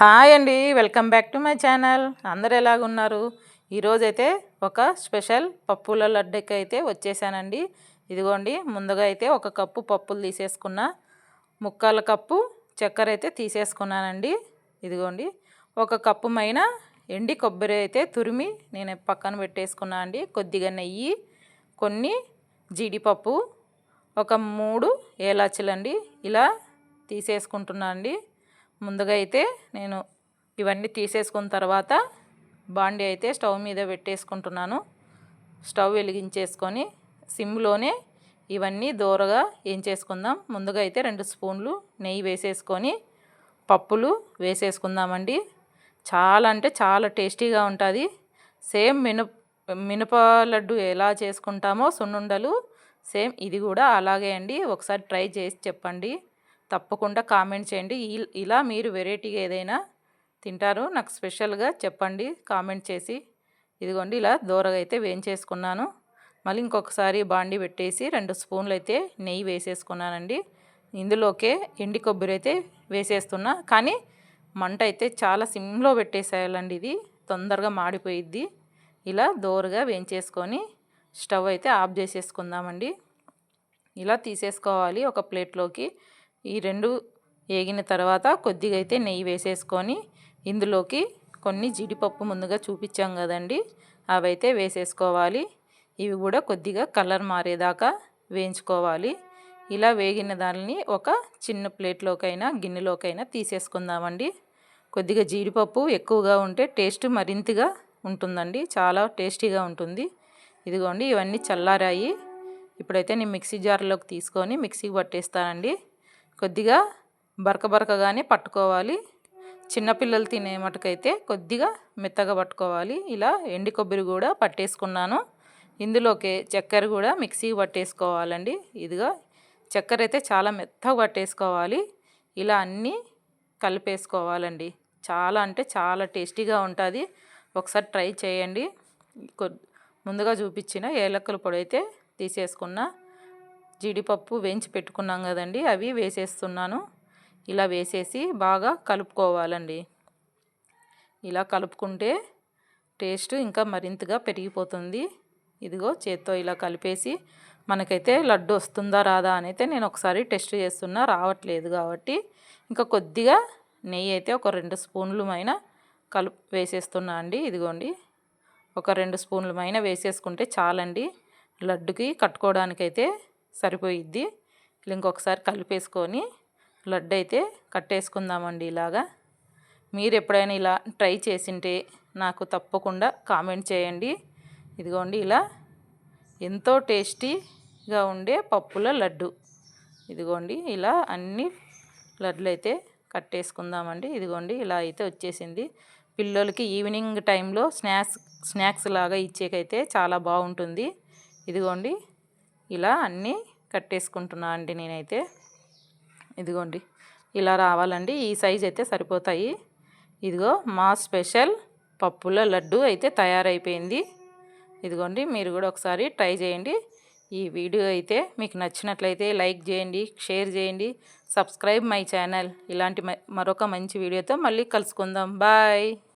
Hi అండి welcome back to my channel. అందరు ఎలాగున్నారు? ఈరోజైతే ఒక స్పెషల్ పప్పుల లడ్డుకి అయితే వచ్చేసానండి. ఇదిగోండి ముందుగా అయితే ఒక కప్పు పప్పులు తీసేసుకున్న ముక్కాల కప్పు చక్కెర అయితే తీసేసుకున్నానండి. ఇదిగోండి ఒక కప్పు మైన ఎండి కొబ్బరి అయితే తురిమి నేను పక్కన పెట్టేసుకున్నా అండి. కొద్దిగా నెయ్యి కొన్ని జీడిపప్పు ఒక మూడు ఏలాచులండి. ఇలా తీసేసుకుంటున్నా అండి. ముందుగా అయితే నేను ఇవన్నీ తీసేసుకున్న తర్వాత బాండి అయితే స్టవ్ మీద పెట్టేసుకుంటున్నాను. స్టవ్ వెలిగించేసుకొని సిమ్లోనే ఇవన్నీ దూరగా ఏం చేసుకుందాం ముందుగా అయితే రెండు స్పూన్లు నెయ్యి వేసేసుకొని పప్పులు వేసేసుకుందామండి. చాలా అంటే చాలా టేస్టీగా ఉంటుంది. సేమ్ మినప మినప లడ్డు ఎలా చేసుకుంటామో సున్నుండలు సేమ్ ఇది కూడా అలాగే అండి. ఒకసారి ట్రై చేసి చెప్పండి. తప్పకుండా కామెంట్ చేయండి. ఇలా మీరు వెరైటీగా ఏదైనా తింటారు నాకు స్పెషల్గా చెప్పండి. కామెంట్ చేసి ఇదిగోండి ఇలా దూరగా అయితే వేయించేసుకున్నాను. మళ్ళీ ఇంకొకసారి బాండి పెట్టేసి రెండు స్పూన్లు అయితే నెయ్యి వేసేసుకున్నానండి. ఇందులోకే ఎండి కొబ్బరి అయితే వేసేస్తున్నా. కానీ మంట అయితే చాలా సిమ్లో పెట్టేసేయాలండి ఇది. తొందరగా మాడిపోయిద్ది. ఇలా దోరగా వేయించేసుకొని స్టవ్ అయితే ఆఫ్ చేసేసుకుందామండి. ఇలా తీసేసుకోవాలి ఒక ప్లేట్లోకి. ఈ రెండు వేగిన తర్వాత కొద్దిగా అయితే నెయ్యి వేసేసుకొని ఇందులోకి కొన్ని జీడిపప్పు ముందుగా చూపించాం కదండి. అవైతే వేసేసుకోవాలి. ఇవి కూడా కొద్దిగా కలర్ మారేదాకా వేయించుకోవాలి. ఇలా వేగిన దానిని ఒక చిన్న ప్లేట్లోకైనా గిన్నెలోకైనా తీసేసుకుందామండి. కొద్దిగా జీడిపప్పు ఎక్కువగా ఉంటే టేస్ట్ మరింతగా ఉంటుందండి. చాలా టేస్టీగా ఉంటుంది. ఇదిగోండి ఇవన్నీ చల్లారాయి. ఇప్పుడైతే నేను మిక్సీ జార్లోకి తీసుకొని మిక్సీకి పట్టేస్తానండి. కొద్దిగా బరక బరకగానే పట్టుకోవాలి. చిన్నపిల్లలు తినే మటుకైతే కొద్దిగా మెత్తగా పట్టుకోవాలి. ఇలా ఎండి కొబ్బరి కూడా పట్టేసుకున్నాను. ఇందులోకి చక్కెర కూడా మిక్సీకి పట్టేసుకోవాలండి. ఇదిగా చక్కెర అయితే చాలా మెత్తగా పట్టేసుకోవాలి. ఇలా అన్నీ కలిపేసుకోవాలండి. చాలా అంటే చాలా టేస్టీగా ఉంటుంది. ఒకసారి ట్రై చేయండి. ముందుగా చూపించిన ఏలక్కల పొడి అయితే తీసేసుకున్న. జీడిపప్పు వేయించి పెట్టుకున్నాం కదండి అవి వేసేస్తున్నాను. ఇలా వేసేసి బాగా కలుపుకోవాలండి. ఇలా కలుపుకుంటే టేస్ట్ ఇంకా మరింతగా పెరిగిపోతుంది. ఇదిగో చేత్తో ఇలా కలిపేసి మనకైతే లడ్డు వస్తుందా రాదా అని అయితే నేను ఒకసారి టెస్ట్ చేస్తున్నా రావట్లేదు కాబట్టి. ఇంకా కొద్దిగా నెయ్యి అయితే ఒక రెండు స్పూన్లు మైన కలుపు వేసేస్తున్నా అండి ఇదిగోండి. ఒక రెండు స్పూన్లు మైన వేసేసుకుంటే చాలండి. లడ్డుకి కట్టుకోవడానికైతే సరిపోయిద్ది. ఇంకొకసారి కలిపేసుకొని లడ్డు అయితే కట్టేసుకుందామండి ఇలాగా. మీరు ఎప్పుడైనా ఇలా ట్రై చేసింటే నాకు తప్పకుండా కామెంట్ చేయండి. ఇదిగోండి ఇలా ఎంతో టేస్టీగా ఉండే పప్పుల లడ్డు. ఇదిగోండి ఇలా అన్ని లడ్లు అయితే కట్టేసుకుందామండి. ఇదిగోండి ఇలా అయితే వచ్చేసింది. పిల్లలకి ఈవినింగ్ టైంలో స్నాక్స్ స్నాక్స్ లాగా ఇచ్చేకైతే చాలా బాగుంటుంది. ఇదిగోండి ఇలా అన్నీ కట్టేసుకుంటున్నా అండి నేనైతే. ఇదిగోండి ఇలా రావాలండి. ఈ సైజ్ అయితే సరిపోతాయి. ఇదిగో మా స్పెషల్ పప్పుల లడ్డు అయితే తయారైపోయింది. ఇదిగోండి మీరు కూడా ఒకసారి ట్రై చేయండి. ఈ వీడియో అయితే మీకు నచ్చినట్లయితే లైక్ చేయండి షేర్ చేయండి సబ్స్క్రైబ్ మై ఛానల్. ఇలాంటి మరొక మంచి వీడియోతో మళ్ళీ కలుసుకుందాం. బాయ్.